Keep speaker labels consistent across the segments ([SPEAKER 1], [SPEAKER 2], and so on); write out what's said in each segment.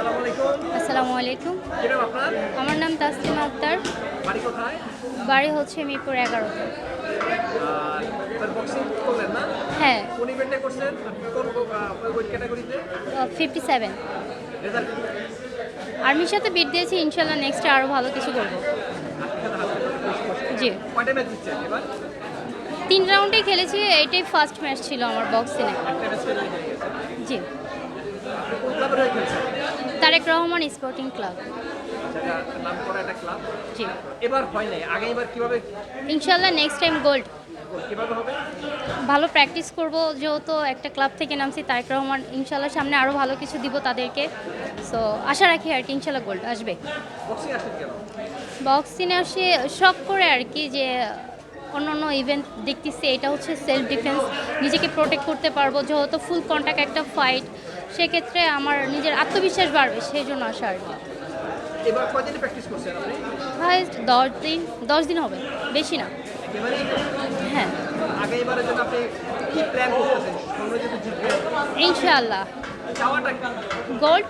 [SPEAKER 1] আসসালামু আলাইকুম
[SPEAKER 2] আমার নাম তাসলিমা আক্তার।
[SPEAKER 1] বাড়ি
[SPEAKER 2] হচ্ছে মিরপুর এগারোতে।
[SPEAKER 1] না?
[SPEAKER 2] হ্যাঁ। ফিফটি সেভেন আর্মির সাথে বিট দিয়েছি ইনশাল্লাহ নেক্সট আরও ভালো কিছু করব। জি। তিন রাউন্ডেই খেলেছি এটাই ফার্স্ট ম্যাচ ছিল আমার বক্সিংয়ে জি। Tarek Rahman sporting club.
[SPEAKER 1] সেটা নাম করা একটা ক্লাব?
[SPEAKER 2] জি।
[SPEAKER 1] এবার হয় নাই আগে এবার কীভাবে
[SPEAKER 2] ইনশাল্লাহ নেক্সট টাইম গোল্ড
[SPEAKER 1] কীভাবে হবে?
[SPEAKER 2] ভালো প্র্যাকটিস করব যেহেতু একটা ক্লাব থেকে নামছি তারেক রহমান ইনশাল্লাহ সামনে আরও ভালো কিছু দিব তাদেরকে। সো আশা রাখি আর কি ইনশাল্লাহ গোল্ড আসবে।
[SPEAKER 1] বক্সিং
[SPEAKER 2] বক্সিংয়ে আসে শখ করে আর কি যে অন্য অন্য ইভেন্ট দেখতেছি এটা হচ্ছে সেলফ ডিফেন্স নিজেকে প্রোটেক্ট করতে পারব যেহেতু ফুল কন্ট্যাক্ট একটা ফাইট সেক্ষেত্রে আমার নিজের আত্মবিশ্বাস বাড়বে সেই জন্য আসা আর কি। হাইস্ট দশ দিন দশ দিন হবে বেশি না। হ্যাঁ। ইনশাআল্লাহ। গোল্ড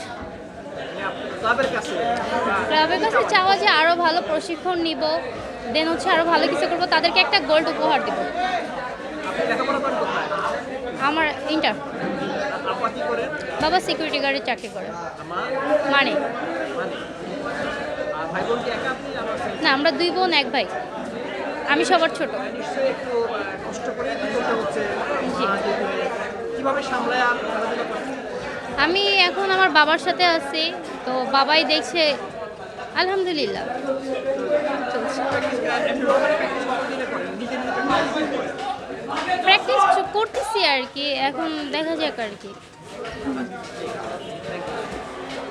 [SPEAKER 1] ক্লাবের কাছে।
[SPEAKER 2] চাওয়া যে আরও ভালো প্রশিক্ষণ নিব দেন হচ্ছে আরও ভালো কিছু করব তাদেরকে একটা গোল্ড উপহার দেবো। আমার ইন্টার বাবা সিকিউরিটি গার্ডের চাকরি করে। মানে? না, আমরা দুই বোন, এক ভাই। আমি সবার ছোট? আমি এখন আমার বাবার সাথে আছি, তো বাবাই দেখছে, আলহামদুলিল্লাহ। চলছে। করতেছি আর কি এখন দেখা যাক আর কি।